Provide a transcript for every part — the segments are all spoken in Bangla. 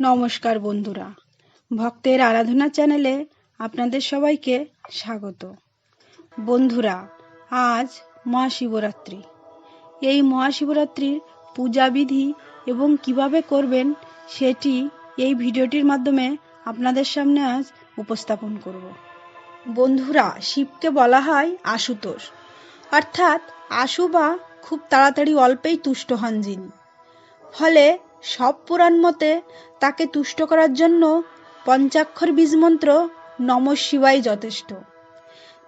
নমস্কার বন্ধুরা। ভক্তের আরাধনা চ্যানেলে আপনাদের সবাইকে স্বাগত। বন্ধুরা, আজ মহাশিবরাত্রি। এই মহাশিবরাত্রির পূজাবিধি এবং কীভাবে করবেন সেটি এই ভিডিওটির মাধ্যমে আপনাদের সামনে আজ উপস্থাপন করব। বন্ধুরা, শিবকে বলা হয় আশুতোষ। অর্থাৎ আশু বা খুব তাড়াতাড়ি অল্পেই তুষ্ট হন যিনি। ফলে সব পুরাণ মতে তাকে তুষ্ট করার জন্য পঞ্চাক্ষর বীজমন্ত্র নম শিবাই যথেষ্ট।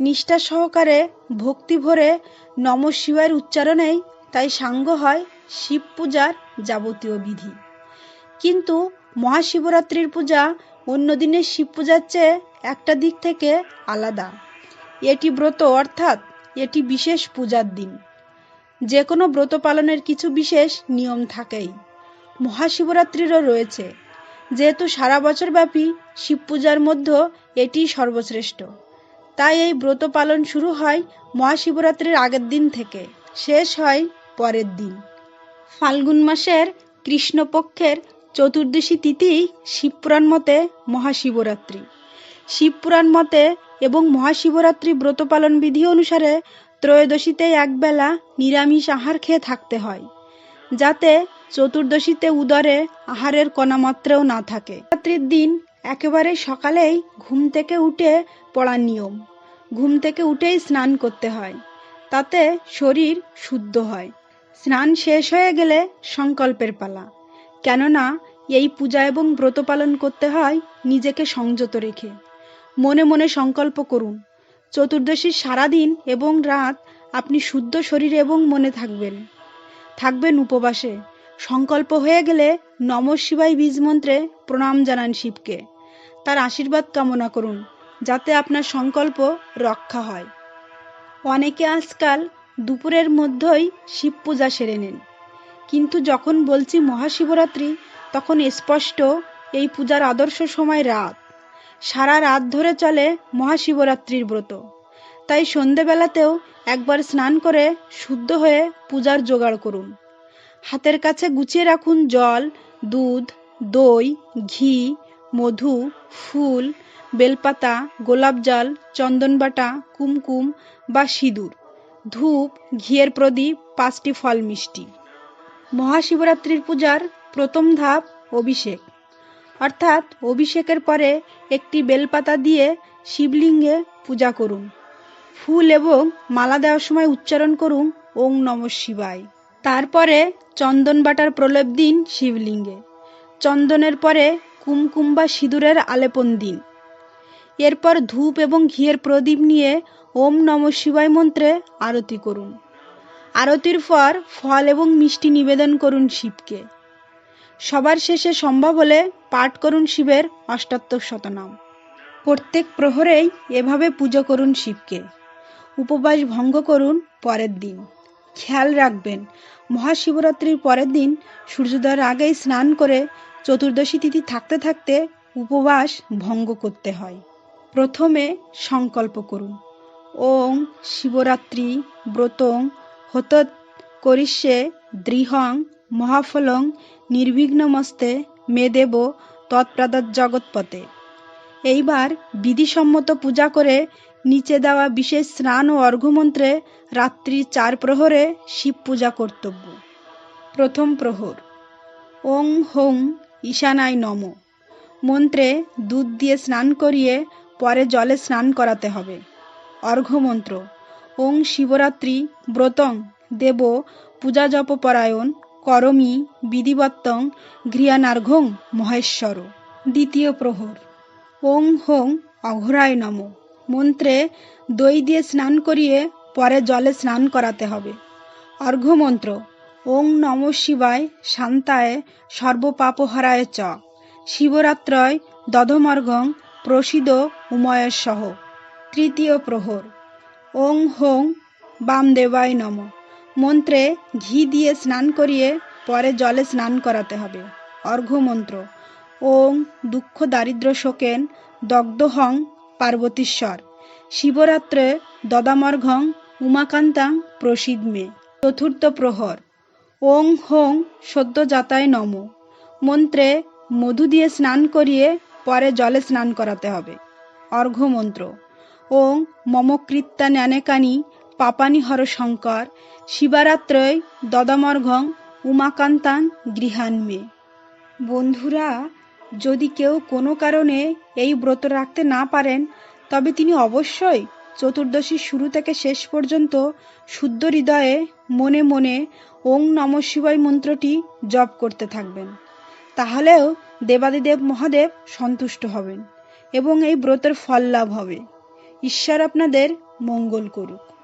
নিষ্ঠা সহকারে ভক্তি ভরে নম শিবায়ের উচ্চারণেই তাই সাঙ্গ হয় শিব পূজার যাবতীয় বিধি। কিন্তু মহাশিবরাত্রির পূজা অন্য দিনের শিব পূজার চেয়ে একটা দিক থেকে আলাদা। এটি ব্রত অর্থাৎ এটি বিশেষ পূজার দিন। যে কোনো ব্রত পালনের কিছু বিশেষ নিয়ম থাকেই। মহাশিবরাত্রিরও রয়েছে। যেহেতু সারা বছর ব্যাপী শিব পূজার মধ্যে এটি সর্বশ্রেষ্ঠ। তাই এই ব্রত পালন শুরু হয় মহাশিবরাত্রির আগের দিন থেকে। শেষ হয় পরের দিন। ফাল্গুন মাসের কৃষ্ণপক্ষের চতুর্দশী তিথি শিবপুরাণ মতে মহাশিবরাত্রি। শিবপুরাণ মতে এবং মহাশিবরাত্রি ব্রত পালন বিধি অনুসারে ত্রয়োদশীতে একবেলা নিরামিষ আহার খেয়ে থাকতে হয়। যাতে চতুর্দশীতে উদরে আহারের কণামাত্রেও না থাকে। রাত্রির দিন একেবারে সকালেই ঘুম থেকে উঠে পড়ার নিয়ম। ঘুম থেকে উঠেই স্নান করতে হয়। তাতে শরীর শুদ্ধ হয়। স্নান শেষ হয়ে গেলে সংকল্পের পালা। কেননা এই পূজা এবং ব্রত পালন করতে হয় নিজেকে সংযত রেখে। মনে মনে সংকল্প করুন, চতুর্দশীর সারাদিন এবং রাত আপনি শুদ্ধ শরীরে এবং মনে থাকবেন। থাকবেন উপবাসে। সংকল্প হয়ে গেলে নম শিবাই বীজ মন্ত্রে প্রণাম জানান শিবকে। তার আশীর্বাদ কামনা করুন, যাতে আপনার সংকল্প রক্ষা হয়। অনেকে আজকাল দুপুরের মধ্যেই শিব পূজা সেরে নেন। কিন্তু যখন বলছি মহাশিবরাত্রি, তখন স্পষ্ট এই পূজার আদর্শ সময় রাত। সারা রাত ধরে চলে মহাশিবরাত্রির ব্রত। তাই সন্ধেবেলাতেও একবার স্নান করে শুদ্ধ হয়ে পূজার জোগাড় করুন। হাতের কাছে গুছিয়ে রাখুন জল, দুধ, দই, ঘি, মধু, ফুল, বেলপাতা, গোলাপ জল চন্দনবাটা কুমকুম বা সিঁদুর, ধূপ, ঘিয়ের প্রদীপ, পাঁচটি ফল মিষ্টি। মহাশিবরাত্রির পূজার প্রথম ধাপ অভিষেক। অর্থাৎ অভিষেকের পরে একটি বেলপাতা দিয়ে শিবলিঙ্গে পূজা করুন। ফুল এবং মালা দেওয়ার সময় উচ্চারণ করুন ওং নম শিবায়। তারপরে চন্দন বাটার প্রলেপ দিন শিবলিঙ্গে। চন্দনের পরে কুমকুম বা সিঁদুরের আলেপন দিন। এরপর ধূপ এবং ঘিয়ের প্রদীপ নিয়ে ওম নম শিবায় মন্ত্রে আরতি করুন। আরতির পর ফল এবং মিষ্টি নিবেদন করুন শিবকে। সবার শেষে সম্ভব হলে পাঠ করুন শিবের অষ্টাত্তর শতনাম। প্রত্যেক প্রহরেই এভাবে পুজো করুন শিবকে। উপবাস ভঙ্গ করুন পরের দিন। খেয়াল রাখবেন, মহাশিবরাত্রির পরের দিন সূর্যোদয়ের আগেই স্নান করে চতুর্দশী তিথি থাকতে থাকতে উপবাস ভঙ্গ করতে হয়। প্রথমে সংকল্প করুন। ওং শিবরাত্রি ব্রতং হত করিষ্যে দৃহং মহাফলং নির্বিঘ্নমস্তে মেদেব তৎপ্রাদত জগৎপথে এইবার বিধিসম্মত পূজা করে নিচে দেওয়া বিশেষ স্নান ও অর্ঘ্যমন্ত্রে রাত্রি চার প্রহরে শিব পূজা কর্তব্য। প্রথম প্রহর। ওং হোং ঈশানায় নম। মন্ত্রে দুধ দিয়ে স্নান করিয়ে পরে জলে স্নান করাতে হবে। অর্ঘ্যমন্ত্র। ওং শিবরাত্রি ব্রতং দেব পূজা জপ পরায়ণ করমি বিধিবত্তং ঘ্রিয়ানার্ঘং মহেশ্বর। দ্বিতীয় প্রহর। ওং হোং অঘরায় নম। মন্ত্রে দই দিয়ে স্নান করিয়ে পরে জলে স্নান করাতে হবে। অর্ঘ্যমন্ত্র, ওং নম শিবায় শান্তায় সর্বপাপহরায় চ। শিবরাত্রয় দধমর্ঘং প্রসিদ উময়ের সহ। তৃতীয় প্রহর, ওং হোং বামদেবায় নম। মন্ত্রে ঘি দিয়ে স্নান করিয়ে পরে জলে স্নান করাতে হবে। অর্ঘ্যমন্ত্র, ওং দুঃখ দারিদ্র শোকেন দগ্ধহং পার্বতীশ্বর। শিবরাত্রে দদামর্ঘং উমাকান্তাং প্রসিদ মে চতুর্থ প্রহর। ওং হোং সদ্য যাতায় নম। মন্ত্রে মধু দিয়ে স্নান করিয়ে পরে জলে স্নান করাতে হবে। অর্ঘ্য মন্ত্র ওং মমকৃত্তা ন্যানেকানি পাপানি হর শঙ্কর শিবারাত্রয় দদমর্ঘং উমাকান্তাং গৃহান্মে। বন্ধুরা যদি কেউ কোনো কারণে এই ব্রত রাখতে না পারেন, তবে তিনি অবশ্যই চতুর্দশীর শুরু থেকে শেষ পর্যন্ত শুদ্ধ হৃদয়ে মনে মনে ওং নম শিবায় মন্ত্রটি জপ করতে থাকবেন। তাহলেও দেবাদিদেব মহাদেব সন্তুষ্ট হবেন এবং এই ব্রতের ফল লাভ হবে। ঈশ্বর আপনাদের মঙ্গল করুক।